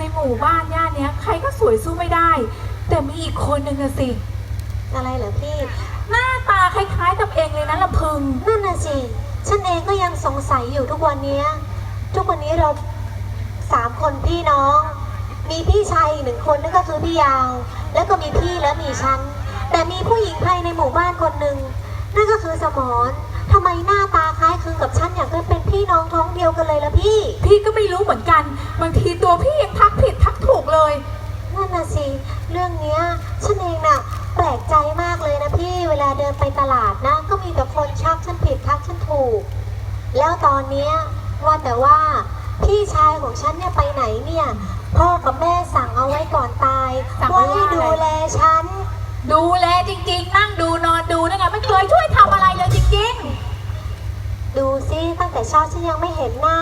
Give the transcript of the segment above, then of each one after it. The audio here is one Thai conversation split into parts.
ในหมู่บ้านย่านเนี้ย ใครก็สวยสู้ไม่ได้ แต่มีอีกคนหนึ่งอะสิ อะไรเหรอพี่ หน้าตาคล้ายๆกับเองเลยนะลำพึง นั่นน่ะสิ ฉันเองก็ยังสงสัยอยู่ทุกวันเนี้ยทุกวันนี้เราสามคนพี่น้อง มีพี่ชายอีกหนึ่งคนนั่นก็คือพี่ยาว แล้วก็มีพี่และมีฉัน แต่มีผู้หญิงภายในหมู่บ้านคนหนึ่งนั่นก็คือสมร ทำไมหน้าตาคล้ายคลึงกับฉันอย่างก็เป็นพี่น้องท้องเดียวกันเลยล่ะพี่ พี่ก็ไม่รู้เหมือนกัน บางทีตัวพี่ยังทักผิดทักถูกเลย นั่นน่ะสิ เรื่องเนี้ยฉันเองน่ะ แปลกใจมากเลยนะพี่ เวลาเดินไปตลาดนะ ก็มีแต่คนชักฉันผิดทักฉันถูก แล้วตอนเนี้ยว่าแต่ว่าพี่ชายของฉันเนี่ยไปไหนเนี่ย พ่อกับแม่สั่งเอาไว้ก่อนตายสั่งไว้ว่าให้ว่าอะไร ดูแลฉัน ดูแลจริง ๆ นั่งดูนอนดูนั่นไงไม่เคยช่วยทำอะไรเลยจริงดูซิตั้ง แต่เช้าฉันยังไม่เห็นหน้า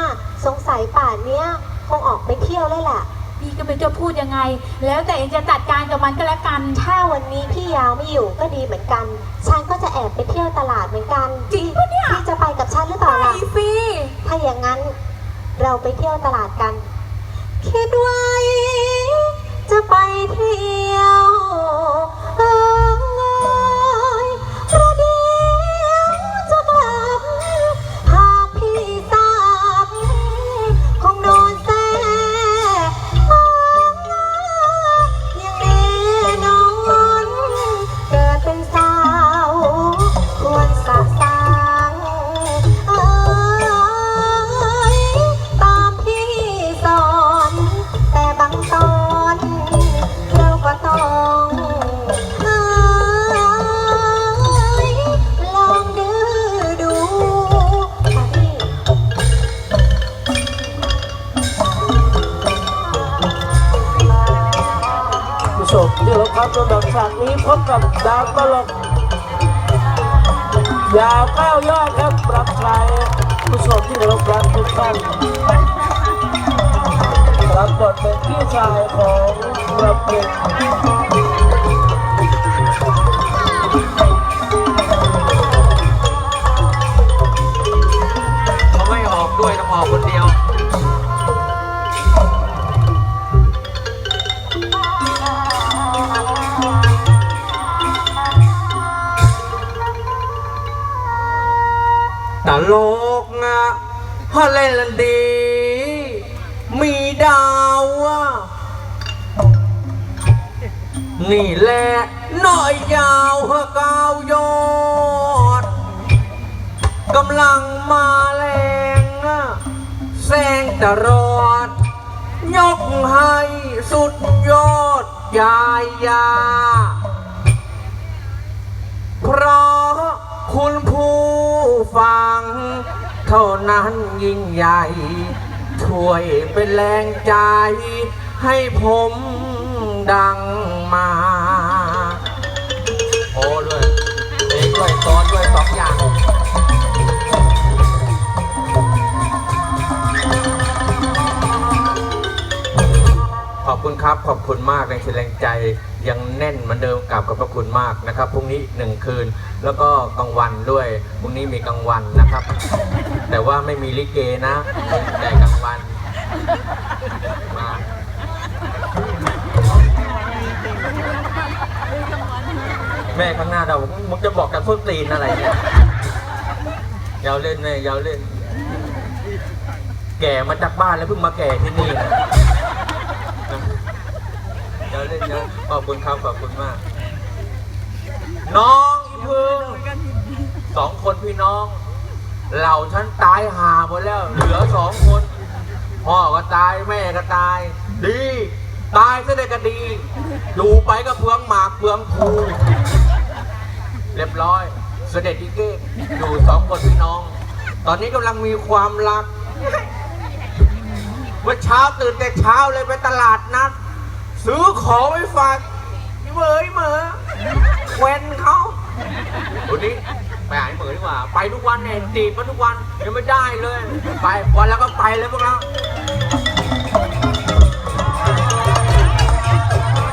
สงสัยป่านเนี้ยคงออกไปเที่ยวเลยแหละๆพี่ก็ไม่รู้จะพูดยังไง แล้วแต่เองจะจัดการกับมันก็แล้วกัน ถ้าวันนี้พี่ยาวไม่อยู่ก็ดีเหมือนกัน ฉันก็จะแอบไปเที่ยวตลาดเหมือนกันจริงปะเนี่ยพี่จะไปกับฉันหรือเปไปล่าล่ะสิถ้าอย่างนั้นเราไปเที่ยวตลาดกัน คิดไว้จะไปเที่ยว ครับจนถึงฉากนี้พบกับดาวตลกยาวเก้ายอดครับรับใช้ผู้ชมที่เราปรับทุกท่านรับบทเป็นพี่ชายของระเบิด ตลกอะฮอลเลนดี มีดาวอะนี่แหละหน่อยยาวฮะกาวยอดกำลังมาแรงอะแซงตลอด ยกให้สุดยอดยายยาเพราะคุณผู้ ฟัง เท่านั้นยิ่งใหญ่ ช่วยเป็นแรงใจ ให้ผมดังมา โอ้ด้วยเพลงด้วยตอนด้วยสองอย่างขอบคุณครับ ขอบคุณมากแรงเชียร์แรงใจ ยังแน่นเหมือนเดิมกลับขอบพระคุณมากนะครับพรุ่งนี้อีกหนึ่งคืน แล้วก็กลางวันด้วยพรุ่งนี้มีกลางวันนะครับ แต่ว่าไม่มีลิเกนะแต่กลางวันมาแม่ข้างหน้าเรามึงจะบอกกันส้นตีนอะไรเนี่ยยาวเล่นเลยยาวเล่น แก่มาจากบ้านแล้วเพิ่งมาแก่ที่นี่นะ เดี๋ยวเล่นเดี๋ยวขอบคุณครับขอบคุณมาก น้องอีพึ่งสองคนพี่น้อง เหล่าฉันตายหาหมดแล้ว เหลือสองคน พ่อก็ตายแม่ก็ตาย ดี ตายซะได้ก็ดี อยู่ไปก็เพืองหมากเพืองภูเรียบร้อย เสด็จอีเก้อยู่สองคนพี่น้อง ตอนนี้กำลังมีความรักเมื่อเช้าตื่นแต่เช้าเลยไปตลาดนัด ซื้อของไปฝากพี่เหมยเหมอแควนเขาวันนี้ไปหาไอ้เหมยดีกว่า ไปทุกวันเนี่ยจีบมาทุกวันยังไม่ได้เลย ไปวันแล้วก็ไปเลยพวกเรา